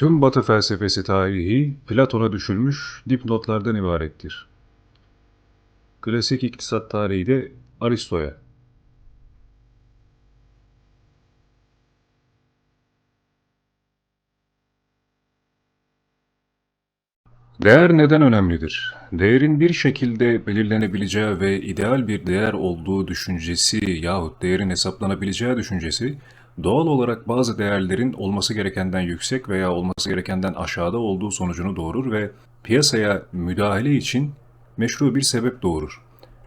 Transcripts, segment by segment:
Tüm Batı felsefesi tarihi Platon'a düşülmüş dipnotlardan ibarettir. Klasik iktisat tarihi de Aristo'ya. Değer neden önemlidir? Değerin bir şekilde belirlenebileceği ve ideal bir değer olduğu düşüncesi yahut değerin hesaplanabileceği düşüncesi, doğal olarak bazı değerlerin olması gerekenden yüksek veya olması gerekenden aşağıda olduğu sonucunu doğurur ve piyasaya müdahale için meşru bir sebep doğurur.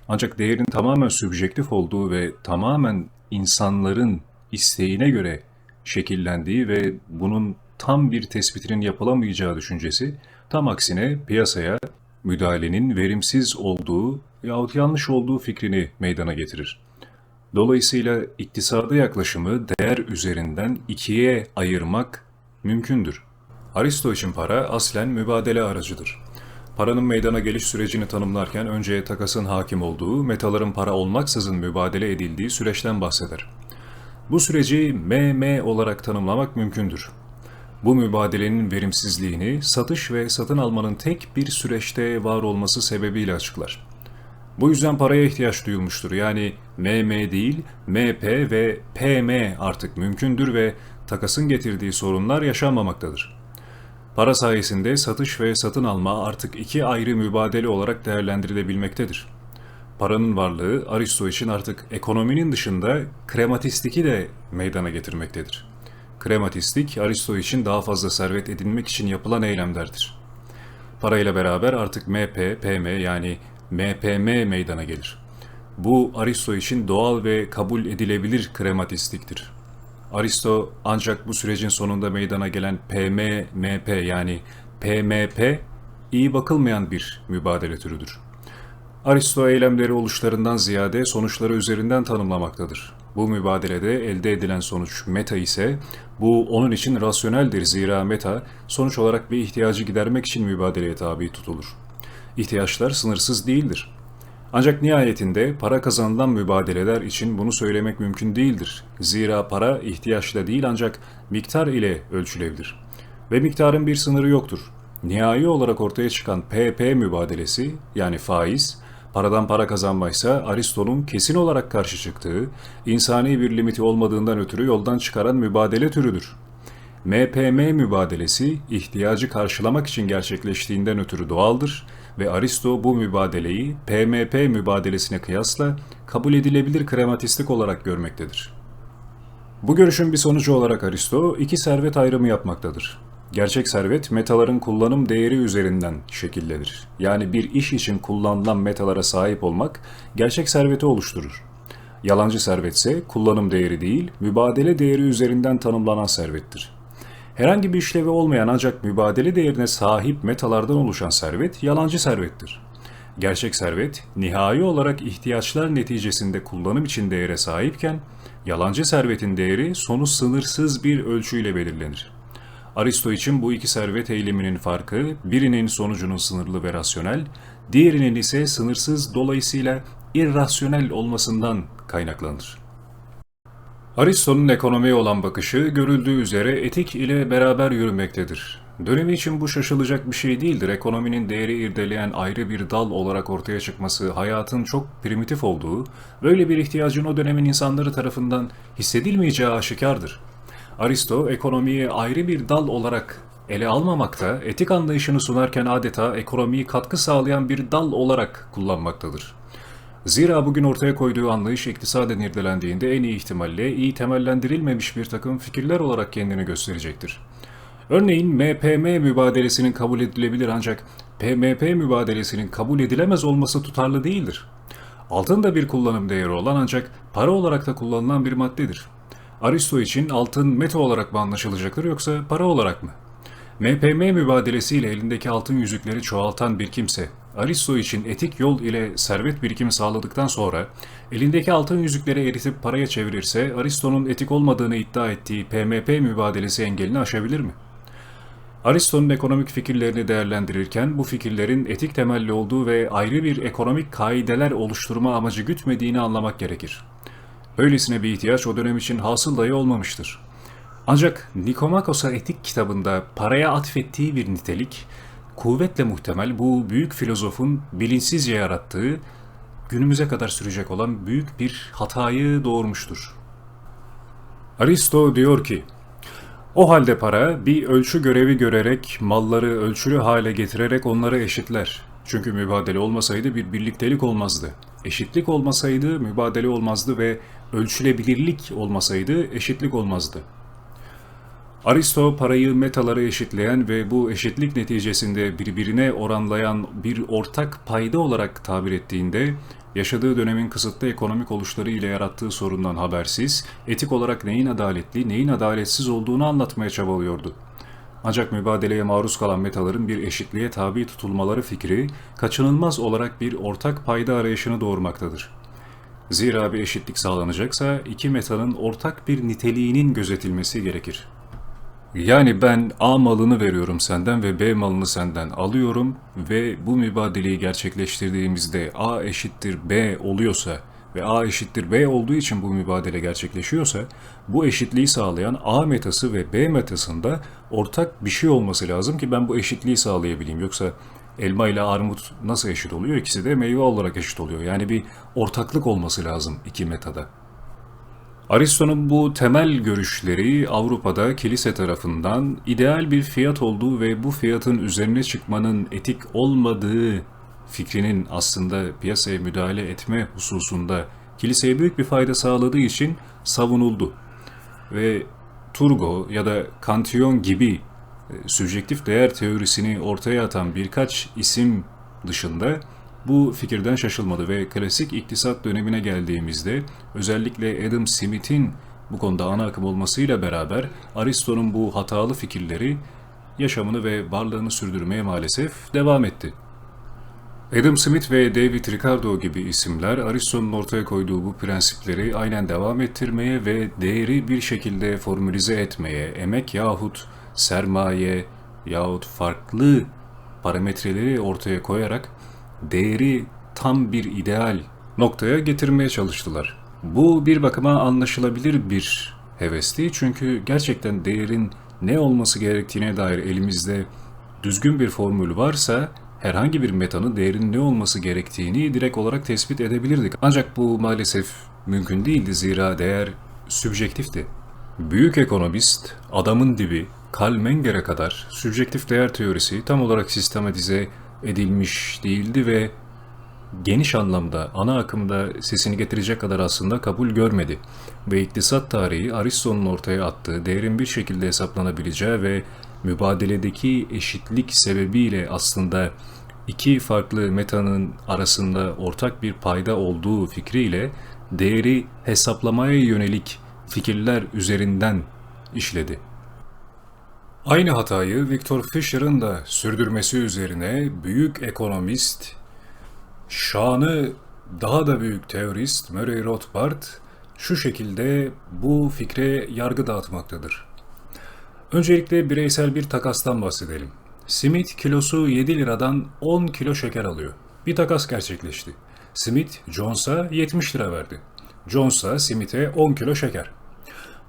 Ancak değerin tamamen sübjektif olduğu ve tamamen insanların isteğine göre şekillendiği ve bunun tam bir tespitinin yapılamayacağı düşüncesi, tam aksine piyasaya müdahalenin verimsiz olduğu yahut yanlış olduğu fikrini meydana getirir. Dolayısıyla iktisada yaklaşımı değer üzerinden ikiye ayırmak mümkündür. Aristo için para aslen mübadele aracıdır. Paranın meydana geliş sürecini tanımlarken önce takasın hakim olduğu, metaların para olmaksızın mübadele edildiği süreçten bahseder. Bu süreci MM olarak tanımlamak mümkündür. Bu mübadelenin verimsizliğini satış ve satın almanın tek bir süreçte var olması sebebiyle açıklar. Bu yüzden paraya ihtiyaç duyulmuştur. Yani MM değil, MP ve PM artık mümkündür ve takasın getirdiği sorunlar yaşanmamaktadır. Para sayesinde satış ve satın alma artık iki ayrı mübadele olarak değerlendirilebilmektedir. Paranın varlığı Aristo için artık ekonominin dışında krematistiki de meydana getirmektedir. Krematistik, Aristo için daha fazla servet edinmek için yapılan eylemlerdir. Parayla beraber artık MP, PM yani MPM meydana gelir. Bu Aristo için doğal ve kabul edilebilir krematistiktir. Aristo ancak bu sürecin sonunda meydana gelen PM, MP yani PMP iyi bakılmayan bir mübadele türüdür. Aristo eylemleri oluşlarından ziyade sonuçları üzerinden tanımlamaktadır. Bu mübadelede elde edilen sonuç meta ise bu onun için rasyoneldir zira meta sonuç olarak bir ihtiyacı gidermek için mübadeleye tabi tutulur. İhtiyaçlar sınırsız değildir. Ancak nihayetinde para kazanılan mübadeleler için bunu söylemek mümkün değildir. Zira para ihtiyaçla değil ancak miktar ile ölçülebilir. Ve miktarın bir sınırı yoktur. Nihai olarak ortaya çıkan PP mübadelesi yani faiz, paradan para kazanmaysa Aristo'nun kesin olarak karşı çıktığı, insani bir limiti olmadığından ötürü yoldan çıkaran mübadele türüdür. MPM mübadelesi ihtiyacı karşılamak için gerçekleştiğinden ötürü doğaldır ve Aristo bu mübadeleyi PMP mübadelesine kıyasla kabul edilebilir krematistik olarak görmektedir. Bu görüşün bir sonucu olarak Aristo iki servet ayrımı yapmaktadır. Gerçek servet metaların kullanım değeri üzerinden şekillenir. Yani bir iş için kullanılan metalara sahip olmak gerçek serveti oluşturur. Yalancı servet ise kullanım değeri değil, mübadele değeri üzerinden tanımlanan servettir. Herhangi bir işlevi olmayan ancak mübadele değerine sahip metalardan oluşan servet yalancı servettir. Gerçek servet, nihai olarak ihtiyaçlar neticesinde kullanım için değere sahipken, yalancı servetin değeri sonu sınırsız bir ölçüyle belirlenir. Aristo için bu iki servet eyleminin farkı, birinin sonucunun sınırlı ve rasyonel, diğerinin ise sınırsız dolayısıyla irrasyonel olmasından kaynaklanır. Aristo'nun ekonomiye olan bakışı görüldüğü üzere etik ile beraber yürümektedir. Dönemi için bu şaşılacak bir şey değildir. Ekonominin değeri irdeleyen ayrı bir dal olarak ortaya çıkması hayatın çok primitif olduğu, böyle bir ihtiyacın o dönemin insanları tarafından hissedilmeyeceği aşikardır. Aristo ekonomiyi ayrı bir dal olarak ele almamakta, etik anlayışını sunarken adeta ekonomiyi katkı sağlayan bir dal olarak kullanmaktadır. Zira bugün ortaya koyduğu anlayış iktisaden irdelendiğinde en iyi ihtimalle iyi temellendirilmemiş bir takım fikirler olarak kendini gösterecektir. Örneğin MPM mübadelesinin kabul edilebilir ancak PMP mübadelesinin kabul edilemez olması tutarlı değildir. Altın da bir kullanım değeri olan ancak para olarak da kullanılan bir maddedir. Aristo için altın meta olarak mı anlaşılacaktır yoksa para olarak mı? MPM mübadelesiyle elindeki altın yüzükleri çoğaltan bir kimse, Aristo için etik yol ile servet birikimi sağladıktan sonra elindeki altın yüzükleri eritip paraya çevirirse Aristo'nun etik olmadığını iddia ettiği PMP mübadelesi engelini aşabilir mi? Aristo'nun ekonomik fikirlerini değerlendirirken bu fikirlerin etik temelli olduğu ve ayrı bir ekonomik kaideler oluşturma amacı gütmediğini anlamak gerekir. Böylesine bir ihtiyaç o dönem için hasıl dahi olmamıştır. Ancak Nikomakos'a etik kitabında paraya atfettiği bir nitelik, kuvvetle muhtemel bu büyük filozofun bilinçsizce yarattığı, günümüze kadar sürecek olan büyük bir hatayı doğurmuştur. Aristo diyor ki, o halde para bir ölçü görevi görerek malları ölçülü hale getirerek onları eşitler. Çünkü mübadele olmasaydı bir birliktelik olmazdı. Eşitlik olmasaydı mübadele olmazdı ve ölçülebilirlik olmasaydı eşitlik olmazdı. Aristo parayı metalara eşitleyen ve bu eşitlik neticesinde birbirine oranlayan bir ortak payda olarak tabir ettiğinde yaşadığı dönemin kısıtlı ekonomik oluşları ile yarattığı sorundan habersiz, etik olarak neyin adaletli, neyin adaletsiz olduğunu anlatmaya çabalıyordu. Ancak mübadeleye maruz kalan metaların bir eşitliğe tabi tutulmaları fikri, kaçınılmaz olarak bir ortak payda arayışını doğurmaktadır. Zira bir eşitlik sağlanacaksa iki metanın ortak bir niteliğinin gözetilmesi gerekir. Yani ben A malını veriyorum senden ve B malını senden alıyorum ve bu mübadeleyi gerçekleştirdiğimizde A eşittir B oluyorsa ve A eşittir B olduğu için bu mübadele gerçekleşiyorsa bu eşitliği sağlayan A metası ve B metasında ortak bir şey olması lazım ki ben bu eşitliği sağlayabileyim. Yoksa elma ile armut nasıl eşit oluyor? İkisi de meyve olarak eşit oluyor. Yani bir ortaklık olması lazım iki metada. Aristo'nun bu temel görüşleri Avrupa'da kilise tarafından ideal bir fiyat olduğu ve bu fiyatın üzerine çıkmanın etik olmadığı fikrinin aslında piyasaya müdahale etme hususunda kiliseye büyük bir fayda sağladığı için savunuldu. Ve Turgo ya da Kantiyon gibi e, sübjektif değer teorisini ortaya atan birkaç isim dışında bu fikirden şaşılmadı ve klasik iktisat dönemine geldiğimizde özellikle Adam Smith'in bu konuda ana akım olmasıyla beraber Aristo'nun bu hatalı fikirleri yaşamını ve varlığını sürdürmeye maalesef devam etti. Adam Smith ve David Ricardo gibi isimler Aristo'nun ortaya koyduğu bu prensipleri aynen devam ettirmeye ve değeri bir şekilde formülize etmeye, emek yahut sermaye yahut farklı parametreleri ortaya koyarak değeri tam bir ideal noktaya getirmeye çalıştılar. Bu bir bakıma anlaşılabilir bir hevesti çünkü gerçekten değerin ne olması gerektiğine dair elimizde düzgün bir formül varsa herhangi bir metanın değerinin ne olması gerektiğini direkt olarak tespit edebilirdik. Ancak bu maalesef mümkün değildi zira değer sübjektifti. Büyük ekonomist, adamın dibi, Karl Menger'e kadar sübjektif değer teorisi tam olarak sistematize edilmiş değildi ve geniş anlamda ana akımda sesini getirecek kadar aslında kabul görmedi. Ve iktisat tarihi Aristo'nun ortaya attığı değerin bir şekilde hesaplanabileceği ve mübadeledeki eşitlik sebebiyle aslında iki farklı metanın arasında ortak bir payda olduğu fikriyle değeri hesaplamaya yönelik fikirler üzerinden işledi. Aynı hatayı Victor Fisher'ın da sürdürmesi üzerine büyük ekonomist, şanı daha da büyük teorist Murray Rothbard şu şekilde bu fikre yargı dağıtmaktadır. Öncelikle bireysel bir takastan bahsedelim. Smith kilosu 7 liradan 10 kilo şeker alıyor. Bir takas gerçekleşti. Smith Jones'a 70 lira verdi. Jones'a Smith'e 10 kilo şeker.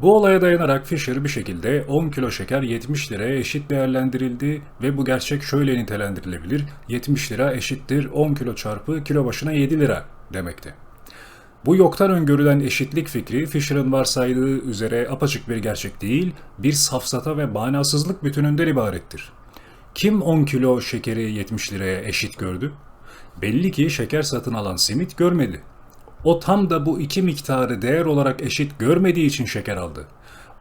Bu olaya dayanarak Fisher bir şekilde 10 kilo şeker 70 liraya eşit değerlendirildi ve bu gerçek şöyle nitelendirilebilir. 70 lira eşittir 10 kilo çarpı kilo başına 7 lira demekti. Bu yoktan öngörülen eşitlik fikri Fisher'ın varsaydığı üzere apaçık bir gerçek değil, bir safsata ve manasızlık bütününden ibarettir. Kim 10 kilo şekeri 70 liraya eşit gördü? Belli ki şeker satın alan simit görmedi. O tam da bu iki miktarı değer olarak eşit görmediği için şeker aldı.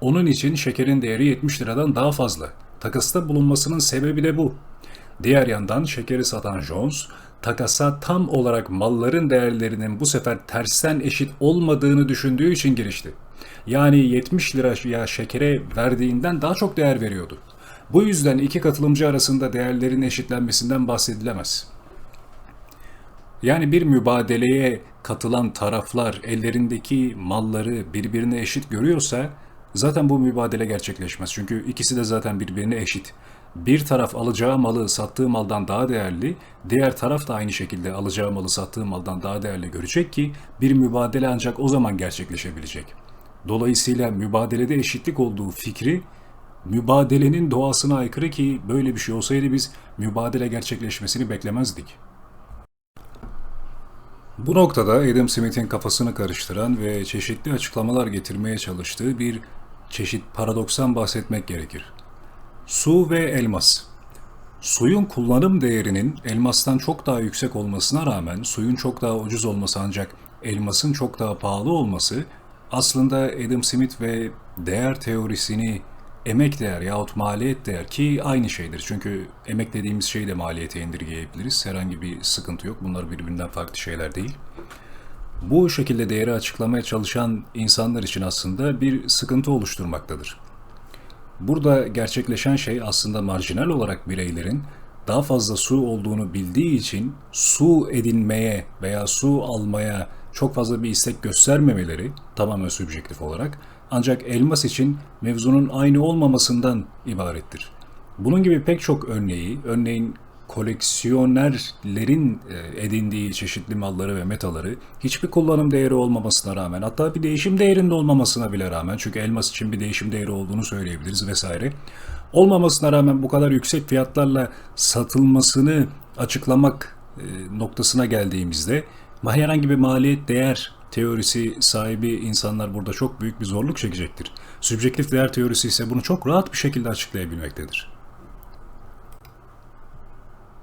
Onun için şekerin değeri 70 liradan daha fazla. Takasta bulunmasının sebebi de bu. Diğer yandan şekeri satan Jones, takasa tam olarak malların değerlerinin bu sefer tersten eşit olmadığını düşündüğü için girişti. Yani 70 liraya şekere verdiğinden daha çok değer veriyordu. Bu yüzden iki katılımcı arasında değerlerin eşitlenmesinden bahsedilemez. Yani bir mübadeleye katılan taraflar ellerindeki malları birbirine eşit görüyorsa zaten bu mübadele gerçekleşmez. Çünkü ikisi de zaten birbirine eşit. Bir taraf alacağı malı sattığı maldan daha değerli, diğer taraf da aynı şekilde alacağı malı sattığı maldan daha değerli görecek ki bir mübadele ancak o zaman gerçekleşebilecek. Dolayısıyla mübadelede eşitlik olduğu fikri mübadelenin doğasına aykırı ki böyle bir şey olsaydı biz mübadele gerçekleşmesini beklemezdik. Bu noktada Adam Smith'in kafasını karıştıran ve çeşitli açıklamalar getirmeye çalıştığı bir çeşit paradokstan bahsetmek gerekir. Su ve elmas. Suyun kullanım değerinin elmastan çok daha yüksek olmasına rağmen suyun çok daha ucuz olması ancak elmasın çok daha pahalı olması aslında Adam Smith ve değer teorisini emek değer yahut maliyet değer ki aynı şeydir. Çünkü emek dediğimiz şeyi de maliyete indirgeyebiliriz. Herhangi bir sıkıntı yok. Bunlar birbirinden farklı şeyler değil. Bu şekilde değeri açıklamaya çalışan insanlar için aslında bir sıkıntı oluşturmaktadır. Burada gerçekleşen şey aslında marjinal olarak bireylerin daha fazla su olduğunu bildiği için su edinmeye veya su almaya çok fazla bir istek göstermemeleri tamamen subjektif olarak ancak elmas için mevzunun aynı olmamasından ibarettir. Bunun gibi pek çok örneği, örneğin koleksiyonerlerin e, edindiği çeşitli malları ve metaları hiçbir kullanım değeri olmamasına rağmen hatta bir değişim değerinde olmamasına bile rağmen çünkü elmas için bir değişim değeri olduğunu söyleyebiliriz vesaire. Olmamasına rağmen bu kadar yüksek fiyatlarla satılmasını açıklamak e, noktasına geldiğimizde herhangi bir maliyet değer teorisi sahibi insanlar burada çok büyük bir zorluk çekecektir. Sübjektif değer teorisi ise bunu çok rahat bir şekilde açıklayabilmektedir.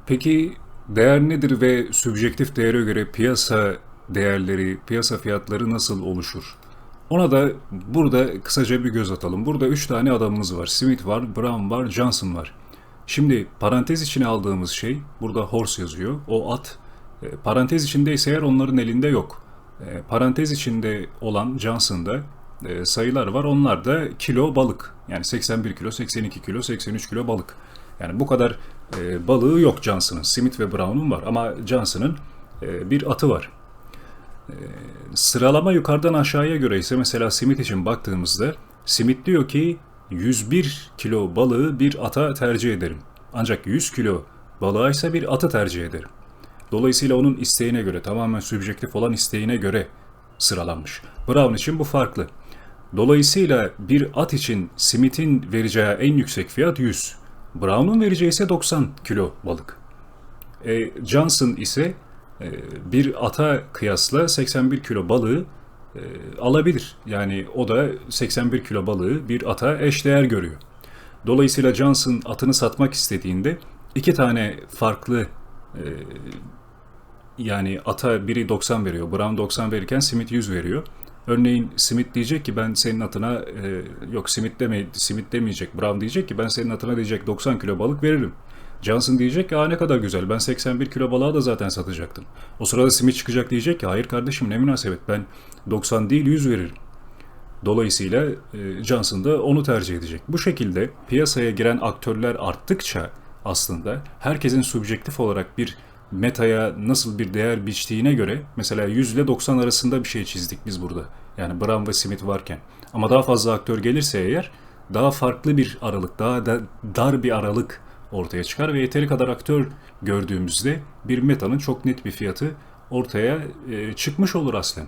Peki değer nedir ve sübjektif değere göre piyasa değerleri, piyasa fiyatları nasıl oluşur? Ona da burada kısaca bir göz atalım. Burada üç tane adamımız var. Smith var, Brown var, Johnson var. Şimdi parantez içine aldığımız şey, burada horse yazıyor. O at. E, parantez içindeyse eğer onların elinde yok. E, parantez içinde olan Johnson'da e, sayılar var. Onlar da kilo balık. Yani 81 kilo, 82 kilo, 83 kilo balık. Yani bu kadar e, balığı yok Johnson'ın. Smith ve Brown'un var ama Johnson'ın e, bir atı var. Sıralama yukarıdan aşağıya göre ise mesela Smith için baktığımızda Smith diyor ki 101 kilo balığı bir ata tercih ederim. Ancak 100 kilo balığa ise bir atı tercih ederim. Dolayısıyla onun isteğine göre, tamamen sübjektif olan isteğine göre sıralanmış. Brown için bu farklı. Dolayısıyla bir at için Smith'in vereceği en yüksek fiyat 100. Brown'un vereceği ise 90 kilo balık. E, Johnson ise e, bir ata kıyasla 81 kilo balığı e, alabilir. Yani o da 81 kilo balığı bir ata eşdeğer görüyor. Dolayısıyla Johnson atını satmak istediğinde iki tane farklı e, yani ata biri 90 veriyor, Brown 90 verirken Smith 100 veriyor. Örneğin Smith diyecek ki ben senin atına e, yok Smith deme Smith demeyecek. Brown diyecek ki ben senin atına diyecek 90 kilo balık veririm. Johnson diyecek ki ne kadar güzel ben 81 kilo balığa da zaten satacaktım. O sırada Smith çıkacak diyecek ki hayır kardeşim ne münasebet ben 90 değil 100 veririm. Dolayısıyla e, Johnson da onu tercih edecek. Bu şekilde piyasaya giren aktörler arttıkça aslında herkesin subjektif olarak bir metaya nasıl bir değer biçtiğine göre mesela 100 ile 90 arasında bir şey çizdik biz burada. Yani Brown ve Smith varken. Ama daha fazla aktör gelirse eğer daha farklı bir aralık, daha da dar bir aralık ortaya çıkar ve yeteri kadar aktör gördüğümüzde bir metanın çok net bir fiyatı ortaya e, çıkmış olur aslında.